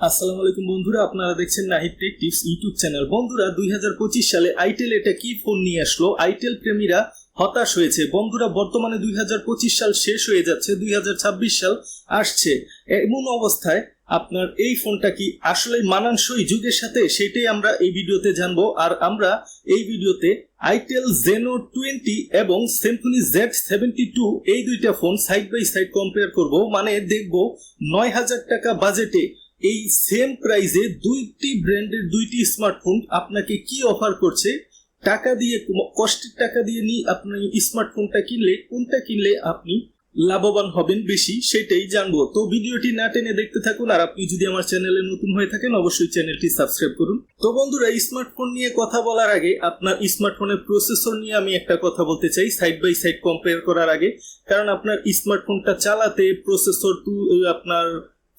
আসসালামু আলাইকুম বন্ধুরা, আপনারা দেখছেন Nahid tech tips YouTube channel. বন্ধুরা, দুই হাজার পঁচিশ সালে আইটেল এটা কি ফোন নিয়ে আসলো। আইটেল প্রেমীরা হতাশ হয়েছে। বন্ধুরা, বর্তমানে দুই হাজার পঁচিশ সাল শেষ হয়ে যাচ্ছে, দুই হাজার ছাব্বিশ সাল আসছে। এমন অবস্থায় আপনার এই ফোনটা কি আসলে মানানসই? যুগের সাথে সেটাই আমরা এই ভিডিওতে জানব। আর আমরা এই ভিডিওতে আইটেল জেনো টোয়েন্টি এবং সিম্ফনি জেড সেভেন্টি টু এই দুইটা phone side by side compare করব। মানে দেখব নয় হাজার টাকা বাজেটে এই সেম প্রাইজে দুইটি ব্র্যান্ডের দুইটি স্মার্টফোন আপনাকে কি অফার করছে? টাকা দিয়ে, কষ্টের টাকা দিয়ে নিয়ে আপনি স্মার্টফোনটা কিনলে, কোনটা কিনলে আপনি লাভবান হবেন বেশি, সেটাই জানব। তো ভিডিওটি না টেনে দেখতে থাকুন, আর আপনি যদি আমার চ্যানেলে নতুন হয়ে থাকেন, অবশ্যই চ্যানেলটি সাবস্ক্রাইব করুন। তো বন্ধুরা স্মার্টফোন নিয়ে কথা বলার আগে, আপনার স্মার্টফোনের প্রসেসর নিয়ে আমি একটা কথা বলতে চাই সাইড বাই সাইড কম্পেয়ার করার আগে। কারণ আপনার স্মার্টফোনটা চালাতে প্রসেসর টু আপনার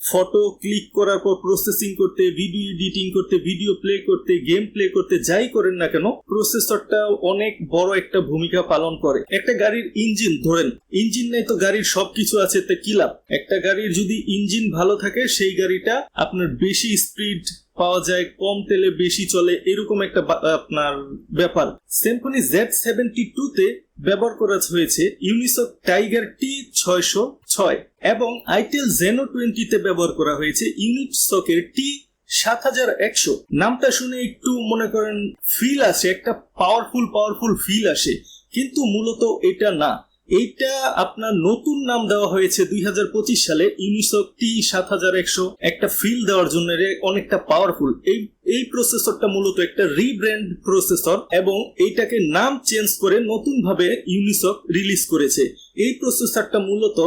ফটো ক্লিক করার পর প্রসেসিং করতে ভিডিও এডিটিং করতে ভিডিও প্লে করতে গেম প্লে করতে যাই করেন না কেন প্রসেসরটা অনেক বড় একটা ভূমিকা পালন করে। একটা গাড়ির ইঞ্জিন ধরেন ইঞ্জিন নেই তো গাড়ির সবকিছু আছে, তা কি লাভ? একটা গাড়ির যদি ইঞ্জিন ভালো থাকে, সেই গাড়িটা আপনার বেশি স্পিড পাওয়া যায়, কম তেলে বেশি চলে, এরকম একটা আপনার ব্যাপার। সিম্ফনি জেড সেভেন্টি টু তে ব্যবহার করা হয়েছে ইউনিসক টাইগার টি ছয়শো ছয়। এবং আইটেল জেনো টোয়েন্টিতে ব্যবহার করা হয়েছে ইউনিট স্টকের টি সাত হাজার একশো। নামটা শুনে একটু মনে করেন ফিল আসে, একটা পাওয়ারফুল পাওয়ারফুল ফিল আসে। কিন্তু মূলত এটা না। এইটা আপনার নতুন নাম দেওয়া হয়েছে দুই হাজার পঁচিশ সালে ইউনিসক টি সাত হাজার একশো। একটা ফিল দেওয়ার জন্য অনেকটা পাওয়ারফুল এই এই প্রসেসরটা মূলত একটা রিব্র্যান্ড প্রসেসর এবং এইটাকে নাম চেঞ্জ করে নতুন ভাবে ইউনিসক রিলিজ করেছে। এই প্রসেসরটা মূলত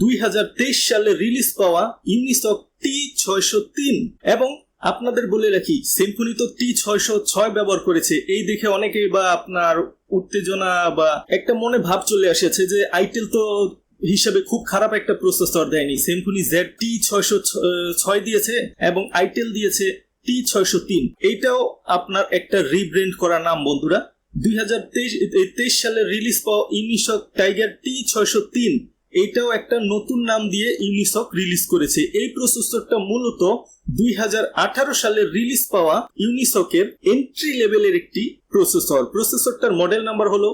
দুই হাজার তেইশ সালে রিলিজ পাওয়া ইউনিসক টি ছয়শো তিন এবং আপনাদের বলে রাখি সিম্ফনি তো টি ছয়শো ছয় ব্যবহার করেছে। এই দেখে অনেকেই বা আপনার উত্তেজনা বা একটা মনে ভাব চলে এসেছে যে আইটেল তো হিসাবে খুব খারাপ একটা প্রসেসর দেয়নি। সিম্ফনি জেড টি ছয়শো ছয় দিয়েছে এবং আইটেল দিয়েছে টি ছয়শো তিন। এইটাও আপনার একটা রিব্র্যান্ড করা নাম, বন্ধুরা। দুই হাজার তেইশ সালে রিলিজ পাওয়া ইউনিসক টাইগার টি ছয়শো তিন। এটাও একটা নতুন নাম দিয়ে ইউনিসক রিলিজ করেছে। এই প্রসেসরটা মূলত দুই সালে রিলিজ পাওয়া ইউনিসকের এন্ট্রি লেভেলের একটি প্রসেসর প্রসেসরটার মডেল নাম্বার হলো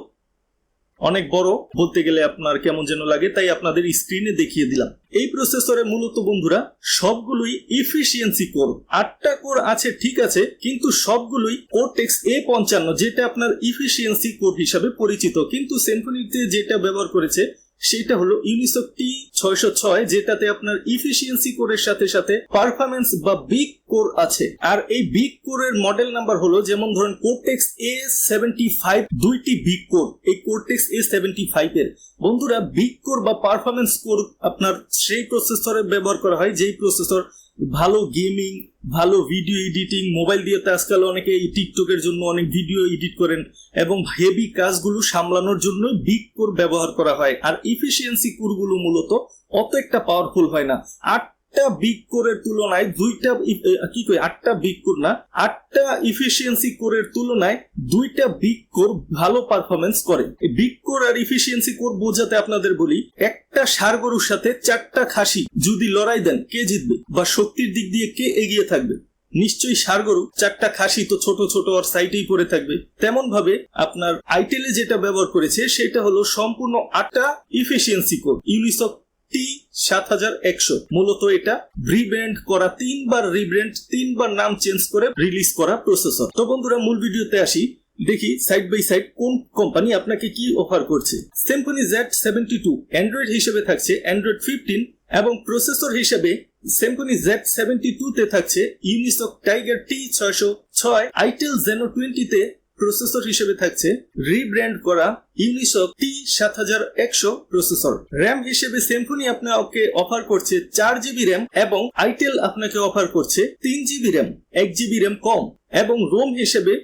অনেক বড়, বলতে গেলে আপনার কেমন যেন লাগে, তাই আপনাদের স্ক্রিনে দেখিয়ে দিলাম। এই প্রসেসরে মূলত বন্ধুরা, সবগুলোই ইফিসিয়েন্সি কোর আটটা কোর আছে, ঠিক আছে, কিন্তু সবগুলোই কোরটেক্স এ পঞ্চান্ন, যেটা আপনার ইফিসিয়েন্সি কোর হিসাবে পরিচিত। কিন্তু সিম্ফনিতে যেটা ব্যবহার করেছে সেটা হলো ইউনিসক টি ছয়শো ছয়, যেটাতে আপনার ইফিসিয়েন্সি কোরের সাথে সাথে পারফরমেন্স বা বিগ কোর আছে। আর এই বিগ কোরের মডেল নাম্বার হলো, যেমন ধরেন কোর্টেক্স এ সেভেন্টি ফাইভ দুইটি বিগ কোর এই কোর্টেক্স এ সেভেন্টি ফাইভ এর। বন্ধুরা বিগ কোর বা পারফরমেন্স কোর আপনার সেই প্রসেসরে ব্যবহার করা হয়, যেই প্রসেসর ভালো গেমিং ভালো ভিডিও এডিটিং মোবাইল দিয়ে তো আজকাল অনেকে এই টিকটকের জন্য অনেক ভিডিও এডিট করেন এবং হেভি কাজগুলো সামলানোর জন্য বিগ কোর ব্যবহার করা হয়। আর ইফিসিয়েন্সি কোরগুলো মূলত অত একটা পাওয়ারফুল হয় না। আটটা বিগ কোরের তুলনায় দুইটা কি কই, আটটা বিগ কোর না, আটটা ইফিসিয়েন্সি কোরের তুলনায় দুইটা বিগ কোর ভালো পারফরমেন্স করে। বিগ কোর আর ইফিসিয়েন্সি কোর বোঝাতে আপনাদের বলি, একটা ষাড় গরুর সাথে চারটা খাসি যদি লড়াই দেন, কে জিতবে? বা শক্তির দিক দিয়ে কে এগিয়ে থাকবে? নিশ্চয়ই ষাড় গরু, চারটা খাসি তো ছোট ছোট আর সাইটেই পড়ে থাকবে। তেমন ভাবে আপনার আইটেলে যেটা ব্যবহার করেছে, সেটা হলো সম্পূর্ণ আটটা ইফিসিয়েন্সি কোর ইউনিসক টি সাত হাজার একশো মূলত এটা রিব্র্যান্ড করা, তিনবার রিব্র্যান্ড তিনবার নাম চেঞ্জ করে রিলিজ করা প্রসেসর তো বন্ধুরা, মূল ভিডিওতে আসি। দেখি সাইড বাই সাইড কোন কোম্পানি আপনাকে কি অফার করছে। Symphony Z seventy two Android হিসেবে থাকছে অ্যান্ড্রয়েড ফিফটিন এবং প্রসেসর হিসেবে সিম্ফনি জেড সেভেন্টি টু তে থাকছে ইউনিসক টাইগার টি ছয়শো ছয় আইটেল জেনো টোয়েন্টিতে প্রসেসর হিসেবে থাকছে রিব্র্যান্ড করা ইউনিসক টি সাত হাজার একশো প্রসেসর। র্যাম হিসেবে সিম্ফনি আপনাকে অফার করছে চার জিবি র্যাম এবং আইটেল আপনাকে অফার করছে তিন জিবি র্যাম এক জিবি র্যাম কম এবং রোম হিসেবে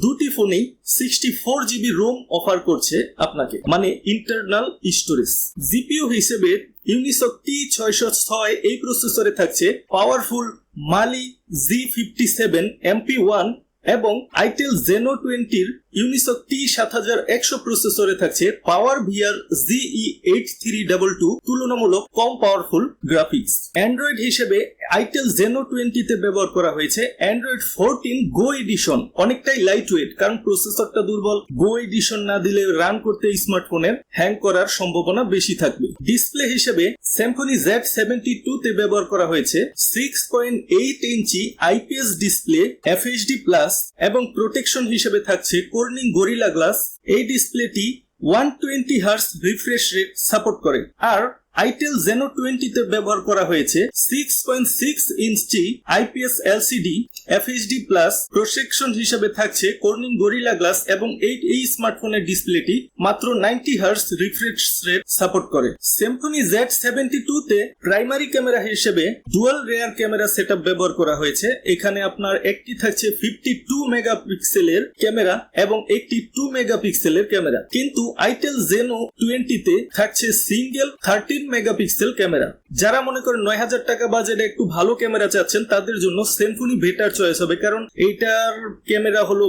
দুটি ফোনেই sixty four GB ROM offer করছে আপনাকে মানে ইন্টারনাল স্টোরেজ জিপিও হিসেবে ইউনিসক টি ছয়শো ছয় এই প্রসেসরে থাকছে powerful Mali G fifty seven MP one এবং আইটেল জেনো টোয়েন্টির ইউনিসক টি সাত হাজার একশো প্রসেসরে থাকছে power VR GE eight three double two তুলনামূলক কম পাওয়ারফুল গ্রাফিক্স অ্যান্ড্রয়েড হিসেবে আইটেল জেনো টোয়েন্টিতে ব্যবহার করা হয়েছে অ্যান্ড্রয়েড ফোরটিন গো এডিশন অনেকটাই লাইট ওয়েট কারণ প্রসেসরটা দুর্বল। গো এডিশন না দিলে রান করতে স্মার্টফোনের হ্যাং করার সম্ভাবনা বেশি থাকবে। ডিসপ্লে হিসেবে স্যামসনি জেড সেভেন্টি টু তে ব্যবহার করা হয়েছে six point eight inch IPS display FHD plus এবং প্রোটেকশন হিসেবে থাকছে কর্নিং গরিলা গ্লাস এই ডিসপ্লেটি one twenty hertz refresh rate support করে। আর আইটেল জেনো টোয়েন্টিতে ব্যবহার করা হয়েছে six point six inch IPS LCD FHD plus protection হিসেবে থাকছে কর্নিং গরিলা গ্লাস এবং এইট এই স্মার্টফোনের ডিসপ্লেটি মাত্র ninety hertz refresh rate support করে। স্যামসনি জেড সেভেন্টি তে প্রাইমারি ক্যামেরা হিসেবে ডুয়াল রেয়ার ক্যামেরা সেট ব্যবহার করা হয়েছে। এখানে আপনার একটি থাকছে ফিফটি টু মেগাপিক্সেলের ক্যামেরা এবং একটি টু মেগাপিক্সেলের ক্যামেরা কিন্তু আইটেল জেনো টোয়েন্টিতে থাকছে সিঙ্গেল থার্টিন মেগাপিক্সেল ক্যামেরা। যারা মনে করেন নয় হাজার টাকা বাজেটে একটু ভালো ক্যামেরা চাচ্ছেন, তাদের জন্য সেমফোনি বেটার চয়েস হবে। কারণ এইটার ক্যামেরা হলো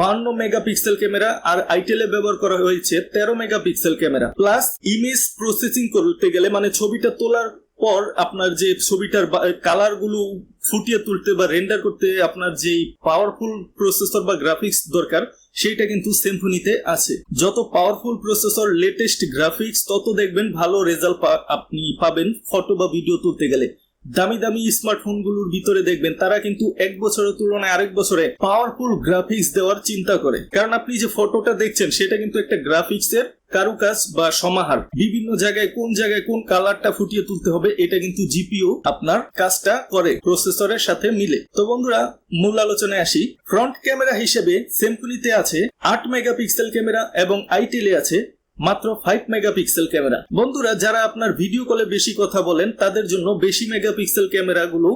বান্ন মেগাপিক্সেল ক্যামেরা আর আইটেলে ব্যবহার করা হয়েছে তেরো megapixel camera. Plus image processing করতে গেলে মানে ছবিটা তোলার পর আপনার যে ছবিটার কালারগুলো ফুটিয়ে তুলতে বা রেন্ডার করতে আপনার যে পাওয়ারফুল প্রসেসর বা গ্রাফিক্স দরকার সেটা কিন্তু সিম্ফনিতে আছে। যত পাওয়ারফুল প্রসেসর লেটেস্ট গ্রাফিক্স তত দেখবেন ভালো রেজাল্ট আপনি পাবেন ফটো বা ভিডিও তুলতে গেলে। দামি দামি স্মার্টফোনগুলোর ভিতরে দেখবেন, তারা কিন্তু এক বছরের তুলনায় আরেক বছরে পাওয়ারফুল গ্রাফিক্স দেওয়ার চিন্তা করে। কারণ আপনি যে ফটোটা দেখছেন, সেটা কিন্তু একটা গ্রাফিক্স এর কারুকাজ বা সমাহার। বিভিন্ন জায়গায় কোন জায়গায় কোন কালারটা ফুটিয়ে তুলতে হবে, এটা কিন্তু জিপিও আপনার কাজটা করে, প্রসেসরের সাথে মিলে। তো বন্ধুরা, মূল আলোচনায় আসি। ফ্রন্ট ক্যামেরা হিসেবে সেমফোনিতে আছে আট মেগাপিক্সেল ক্যামেরা এবং আইটেলে আছে মাত্র ফাইভ মেগাপিক্সেল ক্যামেরা। বন্ধুরা, যারা আপনার ভিডিও কলে বেশি কথা বলেন, তাদের জন্য বেশি মেগাপিক্সেল ক্যামেরা গুলো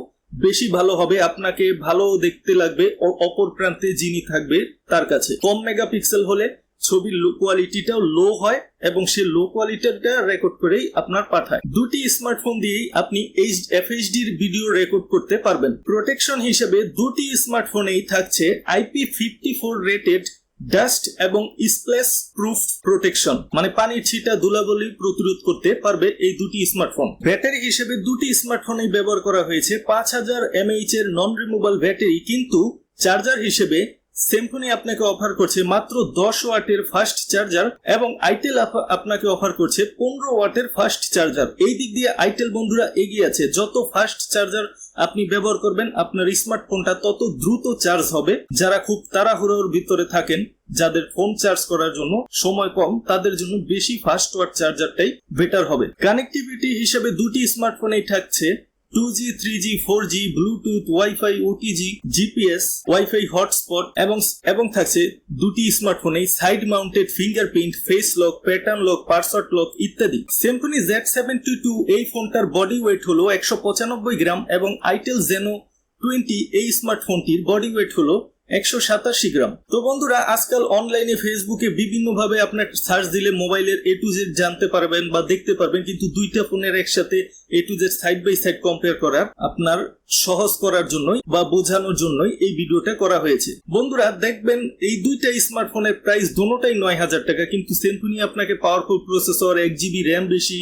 বেশি ভালো হবে। আপনাকে ভালো দেখতে লাগবে অপর প্রান্তে যিনি থাকবে তার কাছে। কম মেগাপিক্সেল হলে ছবির লো কোয়ালিটিটাও লো হয় এবং সে লো কোয়ালিটিটা রেকর্ড করেই আপনার পাঠায়। দুটি স্মার্টফোন দিয়েই আপনি এইচ এফএইচডির ভিডিও রেকর্ড করতে পারবেন। প্রোটেকশন হিসেবে দুটি স্মার্টফোনেই থাকছে IP fifty four rated dust এবং স্প্লেস প্রুফ প্রোটেকশন মানে পানির ছিটা ধুলাবলি প্রতিরোধ করতে পারবে এই দুটি স্মার্টফোন ব্যাটারি হিসেবে দুটি স্মার্টফোনেই ব্যবহার করা হয়েছে। পাঁচ হাজার এমএইচ এর নন রিমুভাল ব্যাটারি কিন্তু চার্জার হিসেবে সেমফোনি আপনাকে অফার করছে মাত্র দশ ওয়াটের ফাস্ট চার্জার এবং আইটেল আপনাকে অফার করছে পনেরো ওয়াটের ফাস্ট চার্জার এই দিক দিয়ে আইটেল বন্ধুরা এগিয়ে আছে। যত ফাস্ট চার্জার আপনি ব্যবহার করবেন, আপনার স্মার্টফোনটা তত দ্রুত চার্জ হবে। যারা খুব তাড়াহুড়োর ভিতরে থাকেন, যাদের ফোন চার্জ করার জন্য সময় কম, তাদের জন্য বেশি ফাস্ট ওয়াট চার্জারটাই বেটার হবে। কানেক্টিভিটি হিসেবে দুটি স্মার্টফোনেই থাকছে। Two G three G four G Bluetooth, WiFi, OTG, GPS, WiFi hotspot এবং এবং থাকছে দুটি স্মার্টফোনে side mounted fingerprint, face lock, pattern lock password lock ইত্যাদি। সিম্ফনি জেড সেভেন্টি টু এই ফোনটার বডি ওয়েট হলো একশো পঁচানব্বই গ্রাম এবং আইটেল জেনো টোয়েন্টি এই স্মার্টফোনটির বডি ওয়েট হলো একশো সাতাশি গ্রাম। তো বন্ধুরা, আজকাল অনলাইনে ফেসবুকে বিভিন্ন ভাবে আপনার সার্চ দিলে মোবাইলের এ টু জেড জানতে পারবেন বা দেখতে পারবেন, কিন্তু দুইটা ফোনের একসাথে A to Z side by side compare করার আপনার সহজ করার জন্যই বা বোঝানোর জন্যই এই ভিডিওটা করা হয়েছে। বন্ধুরা, দেখবেন এই দুইটা স্মার্টফোনের প্রাইস দোনোটাই নয় হাজার টাকা, কিন্তু সেমফোনি আপনাকে পাওয়ারফুল প্রসেসর এক জিবি র্যাম বেশি,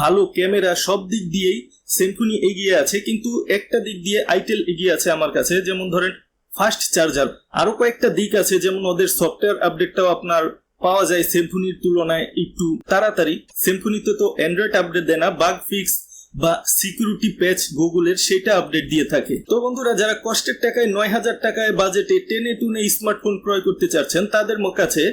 ভালো ক্যামেরা সব দিক দিয়েই সেমফোনি এগিয়ে আছে, কিন্তু একটা দিক দিয়ে আইটেল এগিয়ে আছে আমার কাছে। যেমন ধরেন ফাস্ট চার্জার। আরও কয়েকটা দিক আছে, যেমন ওদের সফটওয়্যার আপডেটটাও আপনার পাওয়া যায় সেমফোনির তুলনায় একটু তাড়াতাড়ি। সেমফোনিতে তো অ্যান্ড্রয়েড আপডেট দেয় না বাগ ফিক্স বা সিকিউরিটি প্যাচ গুগলের সেটা আপডেট দিয়ে থাকে। তো বন্ধুরা, যারা কষ্টের টাকায় নয় হাজার টাকায় বাজেটে টেনে টুনে স্মার্টফোন ক্রয় করতে চাচ্ছেন, তাদের কাছে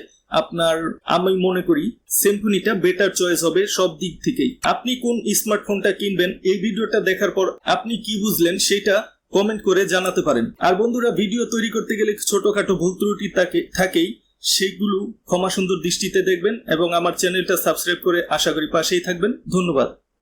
আপনার আমি মনে করি সেমফোনিটা বেটার চয়েস হবে সব দিক থেকেই। আপনি কোন স্মার্টফোনটা কিনবেন, এই ভিডিওটা দেখার পর আপনি কি বুঝলেন, সেটা কমেন্ট করে জানাতে পারেন। আর বন্ধুরা, ভিডিও তৈরি করতে গেলে ছোটখাটো ভুল ত্রুটি থাকে থাকেই, সেগুলো ক্ষমা সুন্দর দৃষ্টিতে দেখবেন এবং আমার চ্যানেলটা সাবস্ক্রাইব করে আশা করি পাশেই থাকবেন। ধন্যবাদ।